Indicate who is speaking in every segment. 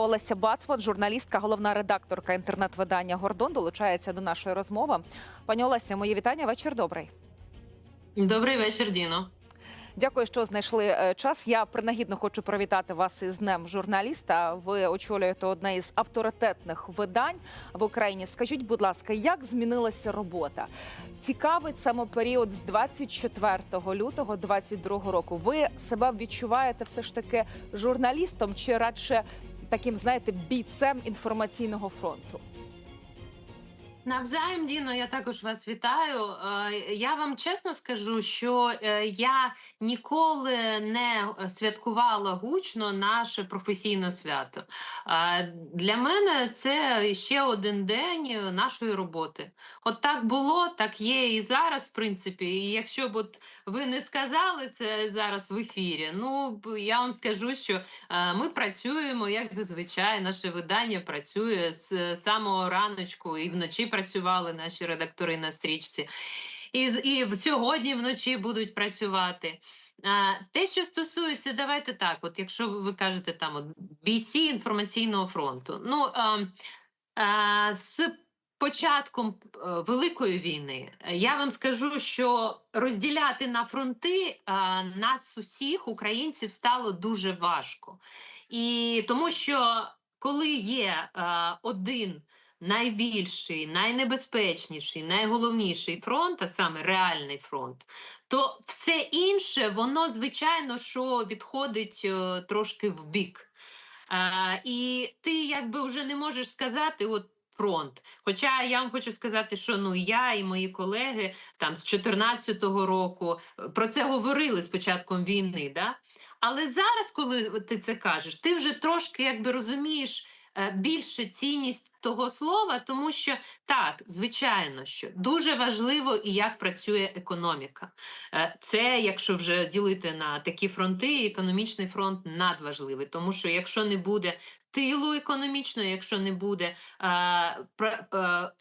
Speaker 1: Олеся Бацман, журналістка, головна редакторка інтернет-видання Гордон, долучається до нашої розмови. Пані Олеся, мої вітання. Вечір добрий.
Speaker 2: Добрий вечір, Діно.
Speaker 1: Дякую, що знайшли е, час. Я принагідно хочу привітати вас із днем журналіста. Ви очолюєте одне із авторитетних видань в Україні. Скажіть, будь ласка, як змінилася робота? Цікавить саме період з 24 лютого 22 року. Ви себе відчуваєте все ж таки журналістом чи радше таким, знаєте, бійцем інформаційного фронту?
Speaker 2: Навзаєм, Діно, я також вас вітаю. Е, Я вам чесно скажу, що е, я ніколи не святкувала гучно наше професійне свято. Е, Для мене це ще один день нашої роботи. От так було, так є і зараз, в принципі. І якщо б от ви не сказали це зараз в ефірі, ну я вам скажу, що е, ми працюємо як зазвичай. Наше видання працює з самого раночку і вночі працювали наші редактори на стрічці. І, і сьогодні вночі будуть працювати. А, те, що стосується, давайте так, от якщо ви кажете там от, бійці інформаційного фронту, ну а, а, з початком е, Великої війни е, я вам скажу, що розділяти на фронти а, нас усіх, українців, стало дуже важко. І тому що коли є а, один найбільший, найнебезпечніший, найголовніший фронт, а саме реальний фронт, то все інше, воно звичайно, що відходить е, трошки в бік. І ти якби вже не можеш сказати, от. Фронт, хоча я вам хочу сказати, що ну я і мої колеги там з 14-го року е, про це говорили з початком війни, да? Але зараз, коли ти це кажеш, ти вже трошки якби розумієш більше цінність того слова, тому що так, звичайно, що дуже важливо і як працює економіка. Е, Це, якщо вже ділити на такі фронти, економічний фронт надважливий, тому що якщо не буде тилу економічного, якщо не буде е, е,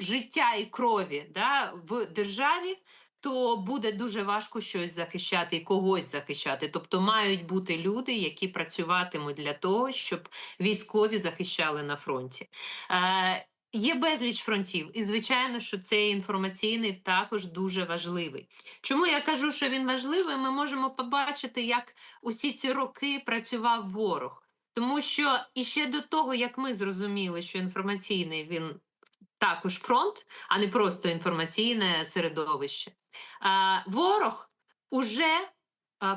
Speaker 2: життя і крові да, в державі, то буде дуже важко щось захищати і когось захищати. Тобто мають бути люди, які працюватимуть для того, щоб військові захищали на фронті. Е, Є безліч фронтів, і звичайно, що цей інформаційний також дуже важливий. Чому я кажу, що він важливий? Ми можемо побачити, як усі ці роки працював ворог. Тому що іще до того, як ми зрозуміли, що інформаційний він також фронт, а не просто інформаційне середовище. Ворог уже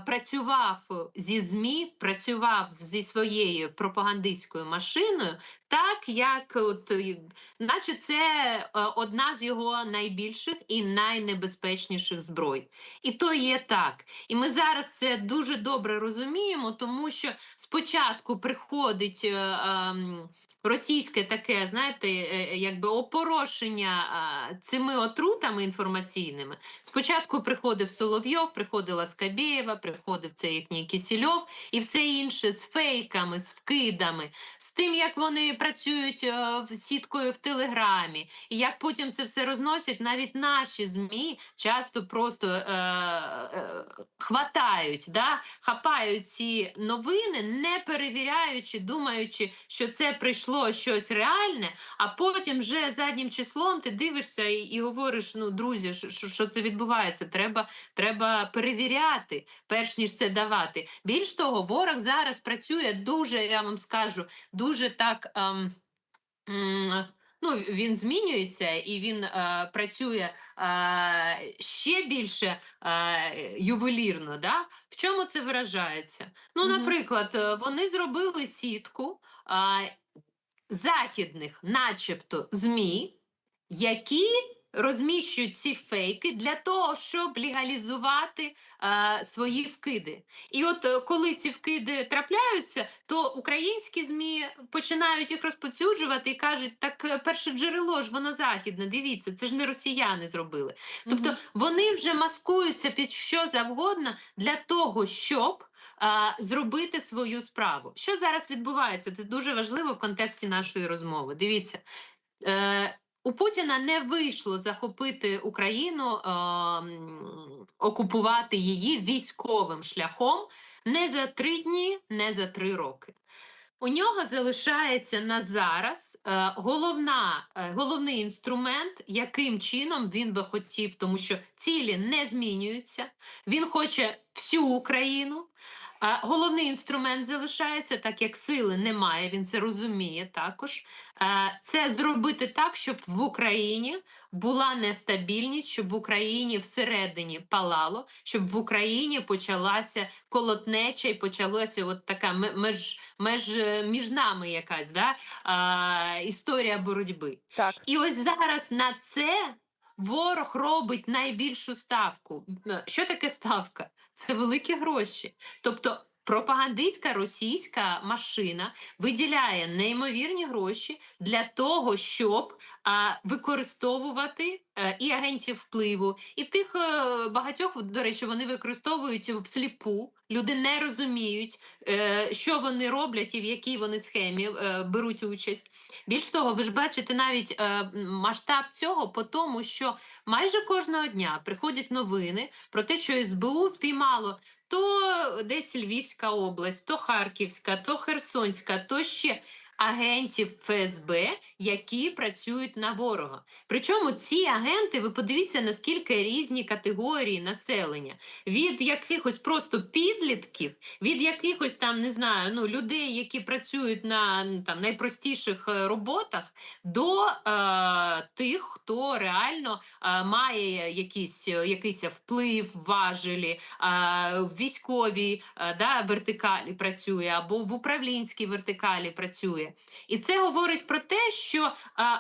Speaker 2: працював зі ЗМІ, працював зі своєю пропагандистською машиною, так як от, наче це е, одна з його найбільших і найнебезпечніших зброй. І то є так. І ми зараз це дуже добре розуміємо, тому що спочатку приходить. е, ем, Російське таке, знаєте, е, е, якби опорошення цими отрутами інформаційними. Спочатку приходив Соловйов, приходила Скабєєва, приходив цей їхній Кісільов і все інше з фейками, з вкидами, з тим, як вони працюють е, сіткою в Телеграмі, і як потім це все розносять, навіть наші ЗМІ часто просто е, е, хватають, да? хапають ці новини, не перевіряючи, думаючи, що це прийшло щось реальне, а потім вже заднім числом ти дивишся і, і говориш: ну, друзі, що, що це відбувається? Треба, треба перевіряти, перш ніж це давати. Більш того, ворог зараз працює дуже, я вам скажу, дуже так. Ем, м, Ну, він змінюється і він е, працює е, ще більше е, ювелірно. Да? В чому це виражається? Ну, наприклад, е, вони зробили сітку е, західних, начебто, ЗМІ, які розміщують ці фейки для того, щоб легалізувати е, свої вкиди. І от е, коли ці вкиди трапляються, то українські ЗМІ починають їх розповсюджувати і кажуть, так е, перше джерело ж воно західне, дивіться, це ж не росіяни зробили. Тобто вони вже маскуються під що завгодно для того, щоб зробити свою справу. Що зараз відбувається? Це дуже важливо в контексті нашої розмови. Дивіться. Е, у Путіна не вийшло захопити Україну, е, окупувати її військовим шляхом не за три дні, не за три роки. У нього залишається на зараз е, головна, е, головний інструмент, яким чином він би хотів, тому що цілі не змінюються. Він хоче всю Україну. Головний інструмент залишається, так як сили немає, він це розуміє також. Це зробити так, щоб в Україні була нестабільність, щоб в Україні всередині палало, щоб в Україні почалася колотнеча і почалася от така меж, меж е, між нами якась да, історія боротьби.
Speaker 1: Так.
Speaker 2: І ось зараз на це ворог робить найбільшу ставку. Е, Що таке ставка? Це великі гроші. Тобто пропагандистська російська машина виділяє неймовірні гроші для того, щоб а, використовувати е, і агентів впливу, і тих е, багатьох, до речі, вони використовують всліпу. Люди не розуміють, е, що вони роблять і в якій вони схемі е, беруть участь. Більш того, ви ж бачите навіть е, масштаб цього по тому, що майже кожного дня приходять новини про те, що СБУ спіймало то десь Львівська область, то Харківська, то Херсонська, то ще агентів ФСБ, які працюють на ворога. Причому ці агенти, ви подивіться, наскільки різні категорії населення від якихось просто підлітків, від якихось там не знаю, ну людей, які працюють на там найпростіших е, роботах, до е, тих, хто реально е, має якийсь, е, якийсь вплив, важелі, е, військовій е, да, вертикалі працює або в управлінській вертикалі працює. І це говорить про те, що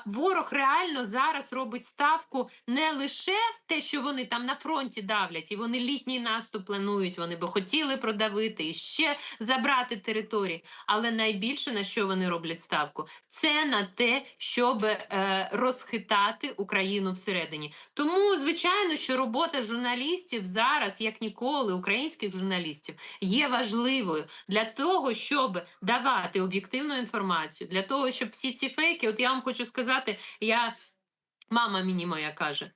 Speaker 2: ворог реально зараз робить ставку не лише те, що вони там на фронті давлять, і вони літній наступ планують, вони би хотіли продавити і ще забрати території. Але найбільше на що вони роблять ставку, це на те, щоб е, розхитати Україну всередині. Тому, звичайно, що робота журналістів зараз, як ніколи, українських журналістів, є важливою для того, щоб давати об'єктивну інформацію, для того, щоб всі ці фейки, от я вам хочу сказати, я мама мені моя каже.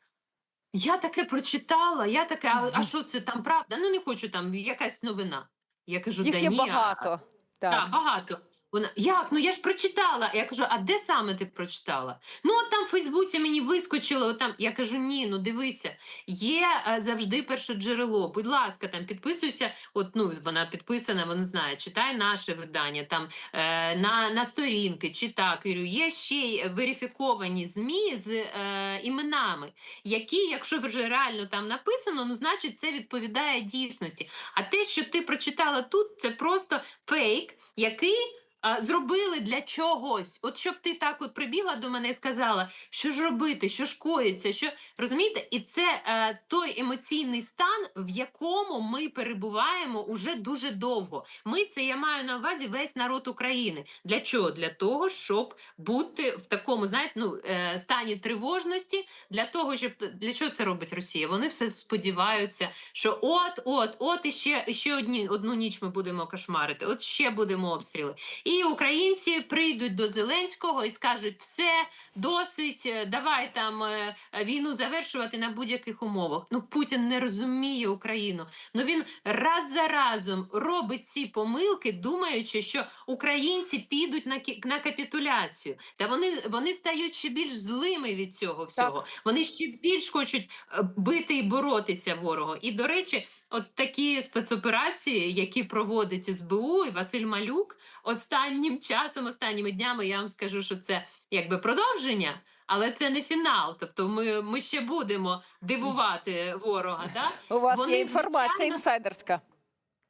Speaker 2: Я таке прочитала, я таке, а, а що це там правда? Ну не хочу там якась новина. Я кажу,
Speaker 1: Їх
Speaker 2: да
Speaker 1: є
Speaker 2: ні, а- так,
Speaker 1: Да,
Speaker 2: багато. Вона як? Ну я ж прочитала. Я кажу, а де саме ти прочитала? Ну, от там в Фейсбуці мені вискочило. Там. Я кажу, ні, ну дивися, є е, завжди перше джерело. Будь ласка, там підписуйся. От ну вона підписана, вона знає, читай наше видання там е, на, на сторінки, чи так. Я є ще й верифіковані ЗМІ з е, іменами, які, якщо вже реально там написано, ну значить це відповідає дійсності. А те, що ти прочитала тут, це просто фейк, який зробили для чогось. От щоб ти так от прибігла до мене і сказала, що ж робити, що ж коїться, що розумієте, і це е, той емоційний стан, в якому ми перебуваємо уже дуже довго. Ми це я маю на увазі весь народ України. Для чого? Для того, щоб бути в такому, знаєте, ну е, стані тривожності, для того, щоб для чого це робить Росія? Вони все сподіваються, що от, от, от іще, іще одні, одну ніч ми будемо кошмарити, от ще будемо обстріли. І українці прийдуть до Зеленського і скажуть: все, досить, е, давай там е, війну завершувати на будь-яких умовах. Ну Путін не розуміє Україну. Ну він раз за разом робить ці помилки, думаючи, що українці підуть на на капітуляцію. Та вони, вони стають ще більш злими від цього всього. Вони ще більш хочуть е, бити і боротися ворогу. І до речі, от такі спецоперації, які проводить СБУ і Василь Малюк, останнім часом, останніми днями, я вам скажу, що це якби продовження. Але це не фінал, тобто ми, ми ще будемо дивувати ворога. Да?
Speaker 1: У вас
Speaker 2: Вони,
Speaker 1: є інформація
Speaker 2: звичайно,
Speaker 1: інсайдерська.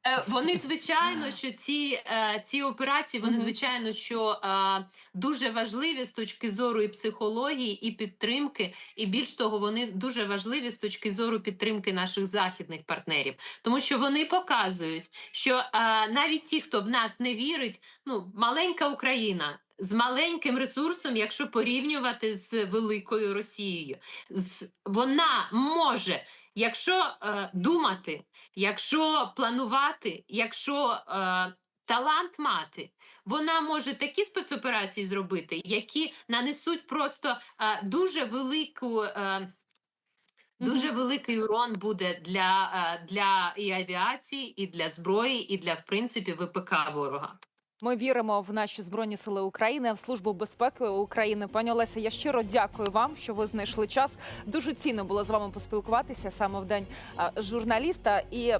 Speaker 2: Е, Вони звичайно, що ці, е, ці операції, вони звичайно, що е, дуже важливі з точки зору і психології, і підтримки, і більш того, вони дуже важливі з точки зору підтримки наших західних партнерів, тому що вони показують, що навіть ті, хто в нас не вірить, ну маленька Україна. З маленьким ресурсом, якщо порівнювати з великою Росією, з, вона може, якщо е, думати, якщо планувати, якщо е, талант мати, вона може такі спецоперації зробити, які нанесуть просто е, дуже велику. Е, Дуже великий урон буде для, е, для і авіації, і для зброї, і для в принципі ВПК ворога.
Speaker 1: Ми віримо в наші збройні сили України, в службу безпеки України. Пані Олеся, я щиро дякую вам, що ви знайшли час. Дуже цінно було з вами поспілкуватися саме в день журналіста і.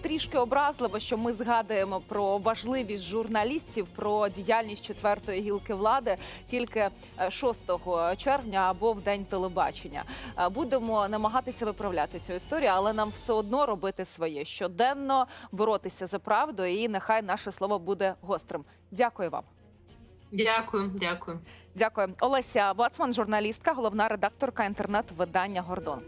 Speaker 1: Трішки образливо, що ми згадуємо про важливість журналістів, про діяльність четвертої гілки влади тільки е, 6 червня або в день телебачення. Е, Будемо намагатися виправляти цю історію, але нам все одно робити своє щоденно боротися за правду, і нехай наше слово буде гострим. Дякую вам.
Speaker 2: Дякую, дякую.
Speaker 1: Дякую, Олеся Бацман, журналістка, головна редакторка інтернет-видання Гордон.